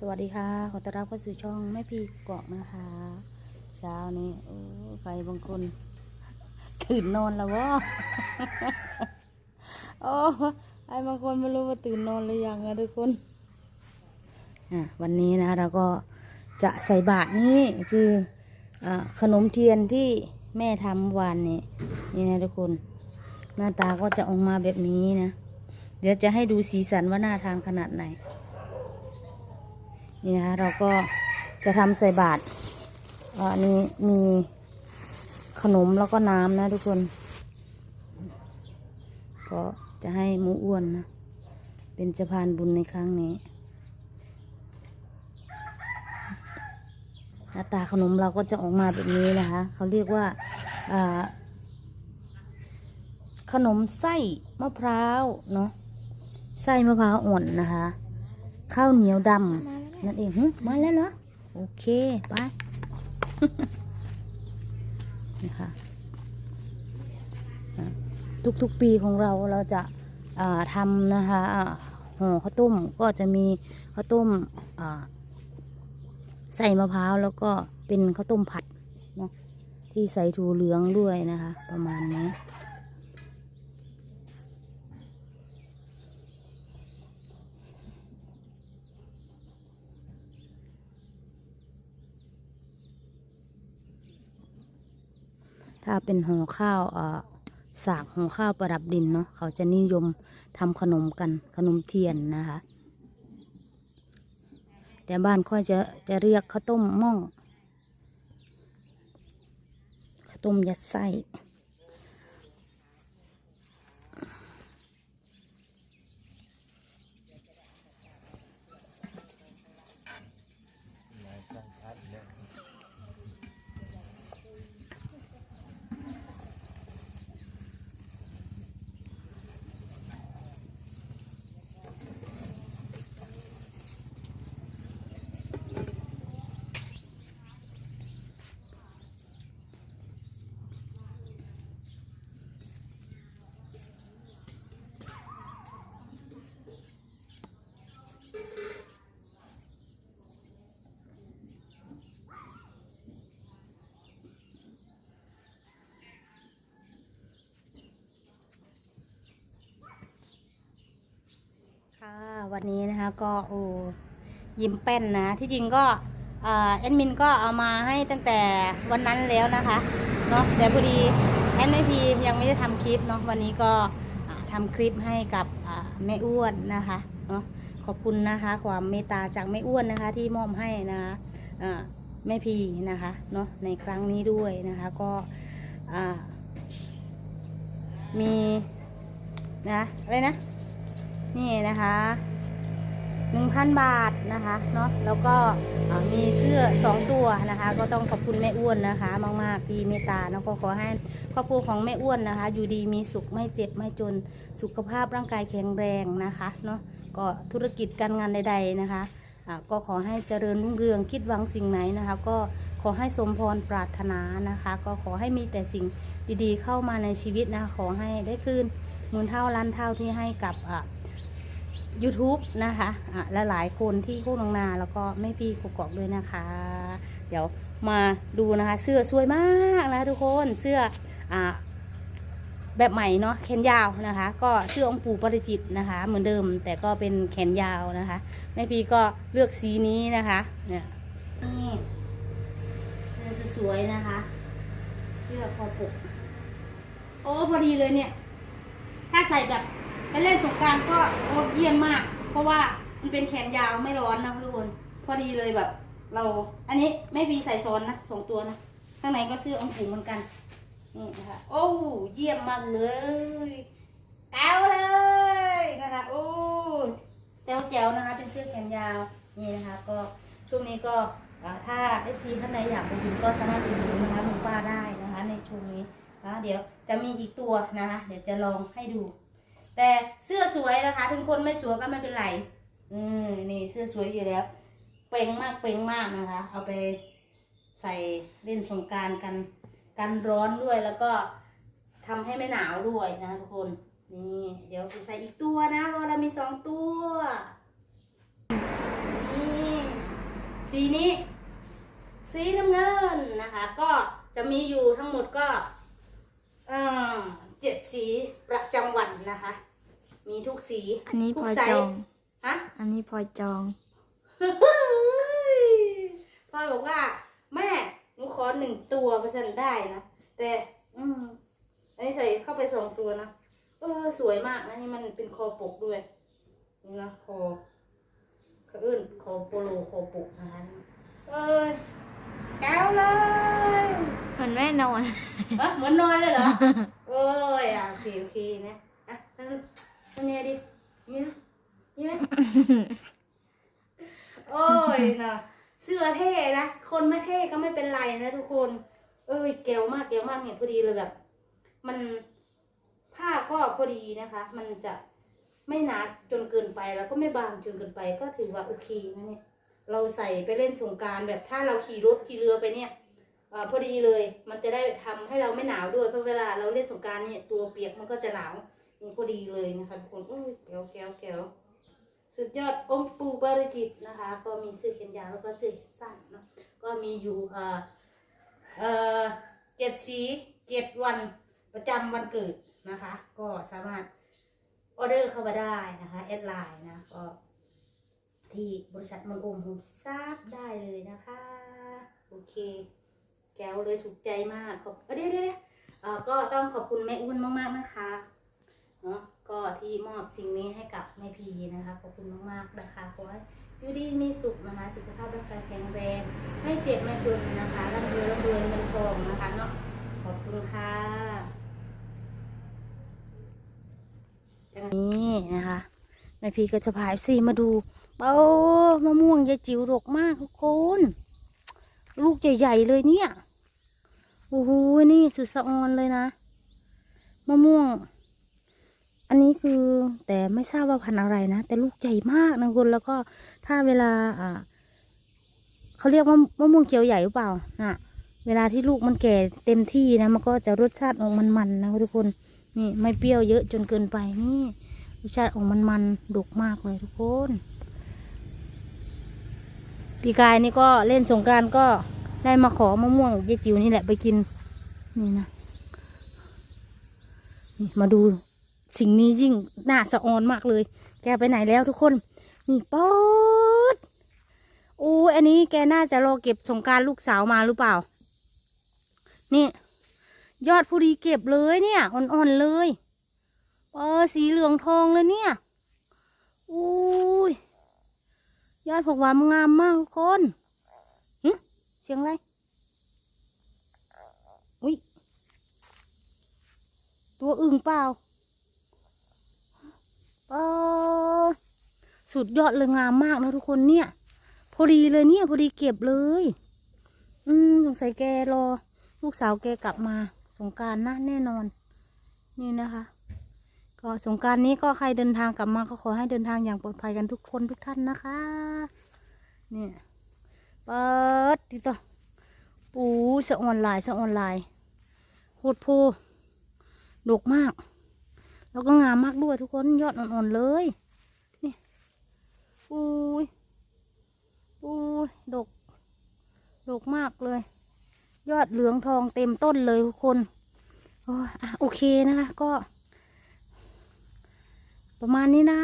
สวัสดีค่ะ ขอต้อนรับเข้าสู่ช่องแม่พีเกาะนะคะ เช้านี้โอ้ใครบางคนตื่นนอนแล้ววะโอ้ไอ้บางคนไม่รู้ว่าตื่นนอนหรือยังอะทุกคนอะวันนี้นะเราก็จะใส่บาตรนี่คืออขนมเทียนที่แม่ทำวานนี่นี่นะทุกคน หน้าตาก็จะออกมาแบบนี้นะ เดี๋ยวจะให้ดูสีสันว่าน่าทานขนาดไหน นี่นะคะเราก็จะทำใส่บาตรอันนี้มีขนมแล้วก็น้ำนะทุกคน ก็จะให้หมูอ้วนนะ เป็นจ้าพานบุญในครั้งนี้หน้าตาขนมเราก็จะออกมาแบบนี้นะคะ เขาเรียกว่าขนมไส้มะพร้าวเนาะไส้มะพร้าวอ่อนนะคะ ข้าวเหนียวดำ นั่นเองมาแล้วเหรอ โอเค ไป นะคะอะทุกๆปีของเราเราจะาทำนะคะห่อข้าวต้มก็จะมีข้าวต้มใส่มะพร้าวแล้วก็เป็นข้าวต้มผัดเนาะที่ใส่ถั่วเหลืองด้วยนะคะ ประมาณนี้ ถ้าเป็นห่อข้าวอ่อสากห่อข้าวประดับดินเนาะเขาจะนิยมทำขนมกันขนมเทียนนะคะ แต่บ้านค่อยจะจะเรียกข้าวต้มหม่องข้าวต้มยัดไส้ ค่ะ วันนี้นะคะก็โอ้ยิ้มแป้นนะ ที่จริงก็เอ่อแอดมินก็เอามาให้ตั้งแต่วันนั้นแล้วนะคะเนาะแต่พอดีแอดมิทียังไม่ได้ทำคลิปเนาะวันนี้ก็อ่าทำคลิปให้กับแม่อ้วนนะคะเนาะขอบคุณนะคะ ความเมตตาจากแม่อ้วนนะคะ ที่มอบให้นะคะแม่พีนะคะเนาะในครั้งนี้ด้วยนะคะก็มีนะอะไรนะ นี่นะคะ หนึ่งพันบาทนะคะเนาะแล้วก็มีเสื้อสองตัวนะคะ ก็ต้องขอบคุณแม่อ้วนนะคะ มากๆที่เมตตาเนาะก็ขอให้ครอบครัวของแม่อ้วนนะคะ อยู่ดีมีสุขไม่เจ็บไม่จนสุขภาพร่างกายแข็งแรงนะคะเนาะก็ธุรกิจการงานใด ๆนะคะก็ขอให้เจริญรุ่งเรืองคิดหวังสิ่งไหนนะคะ ก็ขอให้สมพรปรารถนานะคะ ก็ขอให้มีแต่สิ่งดีๆ เข้ามาในชีวิตนะคะขอให้ได้คืนมุนเท่าล้านเท่าที่ให้กับ YouTube นะคะอะและหลายคนที่โคกนองนาแล้วก็แม่พี่กกอกด้วยนะคะ เดี๋ยวมาดูนะคะ เสื้อสวยมากนะทุกคนเสื้ออ่าแบบใหม่เนาะแขนยาวนะคะ ก็เสื้อองค์ปู่ปริจิตนะคะ เหมือนเดิมแต่ก็เป็นแขนยาวนะคะแม่พี่ก็เลือกสีนี้นะคะเนี่ยนี่เสื้อสวยๆนะคะ เสื้อคอปกโอ้พอดีเลยเนี่ย ถ้าใส่แบบ ไปเล่นสงกรารก็โอ้เยี่ยมมาก เพราะว่ามันเป็นแขนยาวไม่ร้อนนะทุกคนพอดีเลยแบบ เรา อันนี้ไม่มีใส่ซ้อนนะสองตัวนะข้างในก็เสื้อองค์ปู่เหมือนกันนี่นะคะโอ้เยี่ยมมากเลยแก้วเลยนะคะโอ้แจ๋วแจ๋วๆนะคะ เป็นเสื้อแขนยาวนี่นะคะ ก็ช่วงนี้ก็อ่าถ้า FC ท่านใดอยากไปดูก็สามารถไปดูนะคะหมูป้าได้นะคะ ในช่วงนี้นะเดี๋ยวจะมีอีกตัวนะคะ เดี๋ยวจะลองให้ดู แต่เสื้อสวยนะคะ ถึงคนไม่สวยก็ไม่เป็นไรอืมนี่เสื้อสวยอยู่แล้ว เป่งมากเป่งมากนะคะ เอาไปใส่เล่นสงการกันกันร้อนด้วยแล้วก็ทำให้ไม่หนาวด้วยนะทุกคนนี่เดี๋ยวไปใส่อีกตัวนะเพราะเรามีสองตัวนี่สีนี้ สีน้ำเงินนะคะ ก็จะมีอยู่ทั้งหมดก็เจ็ดสีประจำวันนะคะ มีทุกสีอันนี้ทุพกลอยไซจส์อง ฮะอันนี้พลอยจอง พ่อบอกว่า แม่หนูขอหนึ่งตัวเปอร์เซ็นต์ได้นะแต่อืมอันนี้ใส่เข้าไปสองตัวนะเออสวยมากนะนี่มันเป็นคอปกด้วยนี่นะคอเขาเอื่นคอโปโลคอปกนะคะเอ้ยแก้วเลยเหมือนแม่นอนเอะเหมือนนอนเลยเหรอ โอ้ยอะโอเคโอเคนะอะ นั่นนั่นเนี่ยดินี่นะนี่ไหมโอ้ยนะเสื้อเท่นะ คนไม่เท่ก็ไม่เป็นไรนะทุกคน เอ้ยเกลมากเกลมากเนี่ยพอดีเลยแบบ มันผ้าก็พอดีนะคะ มันจะไม่หนาจนเกินไปแล้วก็ไม่บางจนเกินไปก็ถือว่าโอเคนะเนี่ย เราใส่ไปเล่นสงกรารแบบถ้าเราขี่รถขี่เรือไปเนี่ยเออพอดีเลย มันจะได้ทำให้เราไม่หนาวด้วยเพราะเวลาเราเล่นสงกรารเนี่ยตัวเปียกมันก็จะหนาว นี่พอดีเลยนะคะทุกคนโอ้ยแก้วแก้วแก้วสุดยอดอมปูบริจิตนะคะ ก็มีเสื้อแขนยาวแล้วก็เสื้อสั้นเนาะก็มีอยู่เอ่อเอ่อเจ็ดสีเจ็ดวันประจำวันเกิดนะคะ ก็สามารถออเดอร์เข้ามาได้นะคะแอดไลน์นะก็ที่บริษัทมันโอมโฮมทราบได้เลยนะคะ โอเค แก้วเลยถูกใจมากขอบเอ้ยเดี๋ยวเดี๋ยวเดี๋ยวเอ่อก็ต้องขอบคุณแม่อ้วนมากๆนะคะ เนาะก็ที่มอบสิ่งนี้ให้กับแม่พีนะคะขอบคุณมากๆนะคะขอให้อยู่ดีมีสุขนะคะ สุขภาพร่างกายแข็งแรงไม่เจ็บไม่จนนะคะร่ำรวยร่ำรวยเงินทองนะคะเนาะขอบคุณค่ะนี่นะคะแม่พีก็จะพาซีมาดูเป้ามะม่วงยายจิ๋วดกมากทุกคนลูกใหญ่ๆเลยเนี่ยโอ้โหนี่สุดสะออนเลยนะ มะม่วง อันนี้คือแต่ไม่ทราบว่าพันธุ์อะไรนะ แต่ลูกใหญ่มากนะคุณแล้วก็ถ้าเวลาอ่าเขาเรียกว่ามะม่วงเขียวใหญ่หรือเปล่าน่ะเวลาที่ลูกมันแก่เต็มที่นะมันก็จะรสชาติออกมันๆนะทุกคนนี่ไม่เปรี้ยวเยอะจนเกินไปนี่รสชาติออกมันๆดกมากเลยทุกคนปีกายนี่ก็เล่นสงการก็ได้มาขอมะม่วงยายจิ๋วนี่แหละไปกินนี่นะนี่มาดู สิ่งนี้ยิ่งน่าสะออนมากเลย แกไปไหนแล้วทุกคน นี่ป๊อดโอ้อันนี้แกน่าจะรอเก็บสงการลูกสาวมาหรือเปล่า นี่ ยอดผู้ดีเก็บเลยเนี่ยอ่อนๆเลยเออสีเหลืองทองเลยเนี่ยอุ้ยยอดผักหวานงามมากทุกคนหึเสียงอะไรอุ้ยตัวอึ่งเปล่า ออสุดยอดเลยงามมากนะทุกคนเนี่ย พอดีเลยเนี่ย พอดีเก็บเลย อืมสงสัยแกรอ ลูกสาวแกกลับมา สงการนะแน่นอน นี่นะคะ ก็สงการนี้ก็ใครเดินทางกลับมาก็ขอให้เดินทางอย่างปลอดภัยกันทุกคนทุกท่านนะคะ เนี่ยเปิดติดต่อปูสะออนไลน์สะออนไลน์โหดโพดกมาก แล้วก็งามมากด้วยทุกคนยอดอ่อนๆเลยนี่อุ้ยอุ้ยดก ดกมากเลย ยอดเหลืองทองเต็มต้นเลยทุกคนโอ้อะโอเคนะคะก็ ประมาณนี้นะ